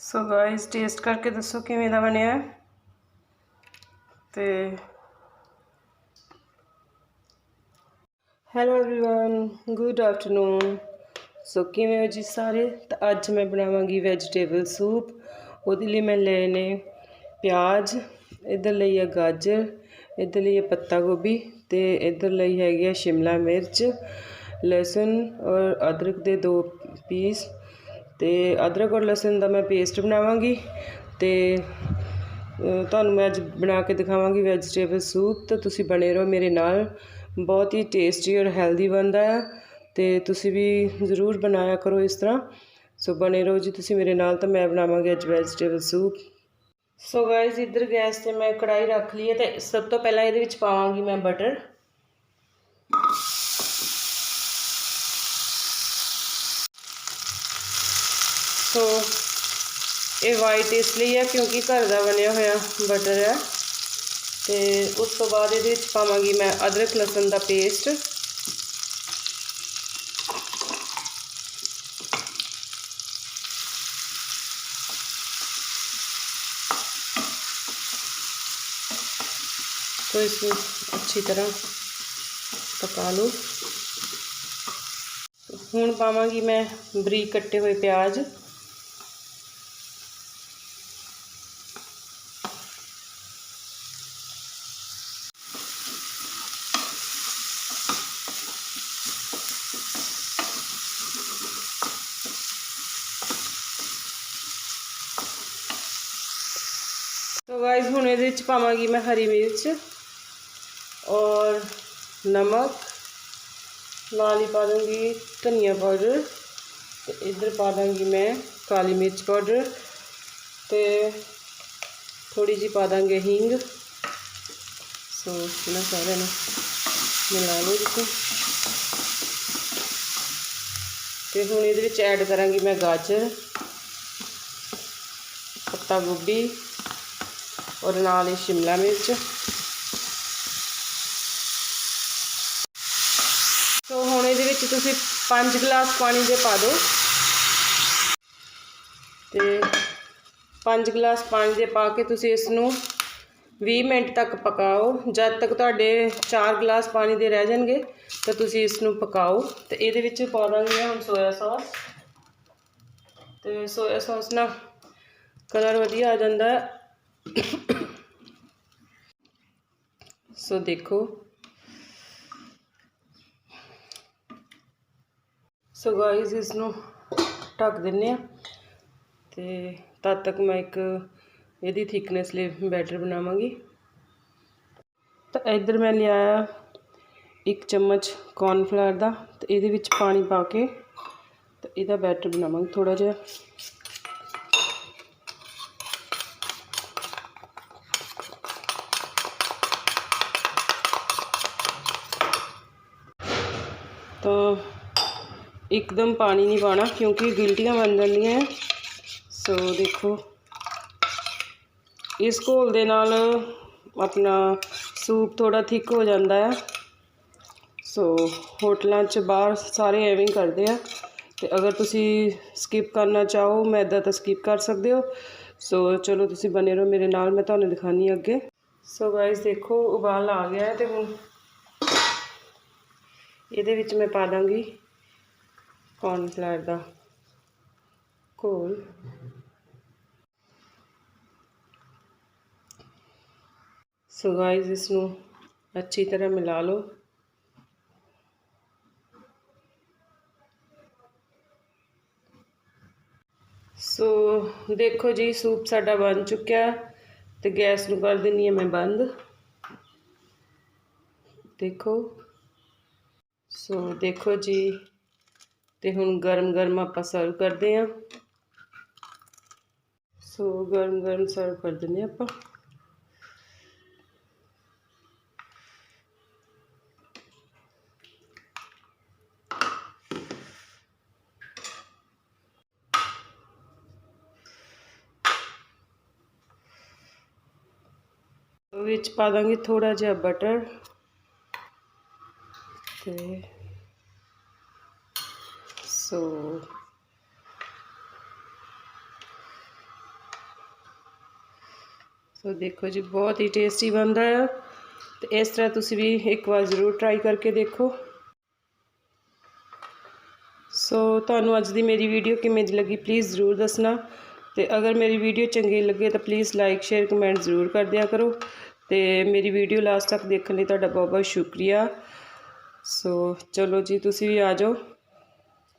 So guys taste ਕਰਕੇ ਦੱਸੋ ਕਿਵੇਂ ਦਾ ਬਣਿਆ ਹੈ। ਤੇ hello everyone good afternoon so ਕਿਵੇਂ ਹੋ ਜੀ ਸਾਰੇ ਤਾਂ ਅੱਜ ਮੈਂ ਬਣਾਵਾਂਗੀ ਵੈਜੀਟੇਬਲ ਸੂਪ ਉਹਦੇ ਲਈ ਮੈਂ ਲਏ ਨੇ ਪਿਆਜ਼ ਇਧਰ ਲਈ ਹੈ ਗਾਜਰ ਇਧਰ ਲਈ ਹੈ ਪੱਤਾ ਗੋਭੀ ਤੇ ਇਧਰ ਲਈ ਹੈਗੀ ਹੈ ਸ਼ਿਮਲਾ ਮਿਰਚ ਲਸਣ ਔਰ ਅਦਰਕ ਦੇ ਦੋ ਪੀਸ ਤੇ ਅਦਰਕ ਔਰ ਲਸਣ ਦਾ ਮੈਂ ਪੇਸਟ ਬਣਾਵਾਂਗੀ ਤੇ ਤੁਹਾਨੂੰ ਮੈਂ ਅੱਜ ਬਣਾ ਕੇ ਦਿਖਾਵਾਂਗੀ ਵੈਜੀਟੇਬਲ ਸੂਪ ਤਾਂ ਤੁਸੀਂ ਬਣੇ ਰਹੋ ਮੇਰੇ ਨਾਲ। ਬਹੁਤ ਹੀ ਟੇਸਟੀ ਔਰ ਹੈਲਦੀ ਬਣਦਾ ਹੈ ਤੇ ਤੁਸੀਂ ਵੀ ਜ਼ਰੂਰ ਬਣਾਇਆ ਕਰੋ ਇਸ ਤਰ੍ਹਾਂ। ਸੋ ਬਣੇ ਰਹੋ ਜੀ ਤੁਸੀਂ ਮੇਰੇ ਨਾਲ ਤਾਂ ਮੈਂ ਬਣਾਵਾਂਗੀ ਅੱਜ ਵੈਜੀਟੇਬਲ ਸੂਪ ਸੋ ਗਾਇਸ ਇੱਧਰ ਗੈਸ ਤੇ ਮੈਂ ਕੜਾਈ ਰੱਖ ਲਈ ਹੈ ਤੇ ਸਭ ਤੋਂ ਪਹਿਲਾਂ ਇਹਦੇ ਵਿੱਚ ਪਾਵਾਂਗੀ ਮੈਂ ਬਟਰ ਸੋ ਇਹ ਵਾਈਟ ਇਸ ਲਈ ਹੈ ਕਿਉਂਕਿ ਘਰ ਦਾ ਬਣਿਆ ਹੋਇਆ ਬਟਰ ਹੈ ਤੇ ਉਸ ਤੋਂ ਬਾਅਦ ਇਹਦੇ ਵਿੱਚ ਪਾਵਾਂਗੀ ਮੈਂ ਅਦਰਕ ਲਸਣ ਦਾ ਪੇਸਟ तो इसको अच्छी तरह ਪਕਾ ਲਓ ਹੁਣ ਪਾਵਾਂਗੀ ਮੈਂ ਬਰੀਕ ਕੱਟੇ ਹੋਏ ਪਿਆਜ਼ तो गाइज़ हूँ ये पावगी मैं हरी मिर्च और नमक। नाल ही पा दूँगी धनिया पाउडर तो इधर पा दूँगी मैं काली मिर्च पाउडर तो थोड़ी जी पा देंगे हींग। सो इन्होंने सारे मिला लो जी तो हूँ ये ऐड करा मैं गाजर, पत्ता गोभी ਔਰ ਨਾਲ ਹੀ ਸ਼ਿਮਲਾ ਮਿਰਚ। ਸੋ ਹੁਣ ਇਹਦੇ ਵਿੱਚ ਤੁਸੀਂ 5 ਗਲਾਸ ਪਾਣੀ ਦੇ ਪਾ ਦਿਓ। ਤੇ 5 ਗਲਾਸ ਪਾਣੀ ਦੇ ਪਾ ਕੇ ਤੁਸੀਂ ਇਸ ਨੂੰ 20 ਮਿੰਟ ਤੱਕ ਪਕਾਓ। ਜਦ ਤੱਕ ਤੁਹਾਡੇ 4 ਗਲਾਸ ਪਾਣੀ ਦੇ ਰਹਿ ਜਾਣਗੇ, ਤਾਂ ਤੁਸੀਂ ਇਸ ਨੂੰ ਪਕਾਓ। ਤੇ ਇਹਦੇ ਵਿੱਚ ਪਾ ਦਾਂਗੇ ਹੁਣ ਸੋਇਆ ਸੌਸ ਤੇ ਸੋਇਆ ਸੌਸ ਨਾਲ ਕਲਰ ਵਧੀਆ ਆ ਜਾਂਦਾ। ਹੈ ਸੋ ਦੇਖੋ। ਸੋ ਗਾਇਸ ਇਸ ਨੂੰ ਢੱਕ ਦਿੰਨੇ ਆ ਤੇ ਤਦ ਤੱਕ ਮੈਂ ਇੱਕ ਇਹਦੀ ਥਿਕਨੈਸ ਲਈ ਬੈਟਰ ਬਣਾਵਾਂਗੀ। ਤਾਂ ਇੱਧਰ ਮੈਂ ਲਿਆਇਆ ਇੱਕ ਚਮਚ ਕੌਰਨਫਲਾਵਰ ਦਾ ਤੇ ਇਹਦੇ ਵਿੱਚ ਪਾਣੀ ਪਾ ਕੇ ਤੇ ਇਹਦਾ ਬੈਟਰ ਬਣਾਵਾਂਗੇ ਥੋੜਾ ਜਿਹਾ। ਇੱਕਦਮ ਪਾਣੀ ਨਹੀਂ ਪਾਣਾ ਕਿਉਂਕਿ ਗਿਲਟੀਆਂ ਬਣ ਜਾਂਦੀਆਂ ਸੋ ਦੇਖੋ। ਇਸ ਘੋਲ ਦੇ ਨਾਲ ਆਪਣਾ ਸੂਪ ਥੋੜਾ ਥਿੱਕ ਹੋ ਜਾਂਦਾ ਹੈ। ਸੋ ਹੋਟਲਾਂ 'ਚ ਬਾਹਰ ਸਾਰੇ ਐਵੇਂ ਹੀ ਕਰਦੇ ਆ। ਤੇ ਅਗਰ ਤੁਸੀਂ ਸਕਿਪ ਕਰਨਾ ਚਾਹੋ, ਮੈਦਾ ਤਾਂ ਸਕਿਪ ਕਰ ਸਕਦੇ ਹੋ। ਸੋ ਚਲੋ ਤੁਸੀਂ ਬਨੇ ਰਹੋ ਮੇਰੇ ਨਾਲ, ਮੈਂ ਤੁਹਾਨੂੰ ਦਿਖਾਣੀ ਅੱਗੇ। ਸੋ ਗਾਇਸ ਦੇਖੋ, ਉਬਾਲ ਆ ਗਿਆ ਹੈ ਤੇ ਹੁਣ ਇਹਦੇ ਵਿੱਚ ਮੈਂ ਪਾ ਦਾਂਗੀ ਕੌਰਨਫਲਾਵਰ ਦਾ ਘੋਲ। ਸੋ ਗਾਇਸ ਇਸ ਨੂੰ ਅੱਛੀ ਤਰ੍ਹਾਂ ਮਿਲਾ ਲਓ। ਸੋ ਦੇਖੋ ਜੀ, ਸੂਪ ਸਾਡਾ ਬਣ ਚੁੱਕਿਆ ਤੇ ਗੈਸ ਨੂੰ ਕਰ ਦਿੰਨੀ ਹੈ ਮੈਂ ਬੰਦ। ਦੇਖੋ। ਸੋ ਦੇਖੋ ਜੀ ਤੇ ਹੁਣ ਗਰਮ ਗਰਮ ਆਪਾਂ ਸਰਵ ਕਰਦੇ ਆਂ ਸੋ ਗਰਮ ਗਰਮ ਸਰਵ ਕਰ ਦਿੰਦੇ ਆਪਾਂ ਵਿੱਚ ਪਾ ਦਾਂਗੇ ਥੋੜਾ ਜਿਹਾ ਬਟਰ ਤੇ ਸੋ ਸੋ ਦੇਖੋ ਜੀ, ਬਹੁਤ ਹੀ ਟੇਸਟੀ ਬਣਦਾ ਆ। ਤੇ ਇਸ ਤਰ੍ਹਾਂ ਤੁਸੀਂ ਵੀ ਇੱਕ ਵਾਰ ਜ਼ਰੂਰ ਟਰਾਈ ਕਰਕੇ ਦੇਖੋ। ਸੋ ਤੁਹਾਨੂੰ ਅੱਜ ਦੀ ਮੇਰੀ ਵੀਡੀਓ ਕਿਵੇਂ ਦੀ ਲੱਗੀ ਪਲੀਜ਼ ਜ਼ਰੂਰ ਦੱਸਣਾ। ਤੇ ਅਗਰ ਮੇਰੀ ਵੀਡੀਓ ਚੰਗੀ ਲੱਗੇ ਤਾਂ ਪਲੀਜ਼ ਲਾਈਕ ਸ਼ੇਅਰ ਕਮੈਂਟ ਜ਼ਰੂਰ ਕਰ ਦਿਆ ਕਰੋ। ਤੇ ਮੇਰੀ ਵੀਡੀਓ ਲਾਸਟ ਤੱਕ ਦੇਖਣ ਲਈ ਤੁਹਾਡਾ ਬਹੁਤ ਬਹੁਤ ਸ਼ੁਕਰੀਆ। ਸੋ ਚਲੋ ਜੀ, ਤੁਸੀਂ ਵੀ ਆ ਜਾਓ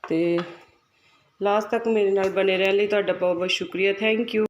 ਤੇ ਲਾਸਟ ਤੱਕ ਮੇਰੇ ਨਾਲ ਬਣੇ ਰਹਿਣ ਲਈ ਤੁਹਾਡਾ ਬਹੁਤ ਬਹੁਤ ਸ਼ੁਕਰੀਆ। Thank you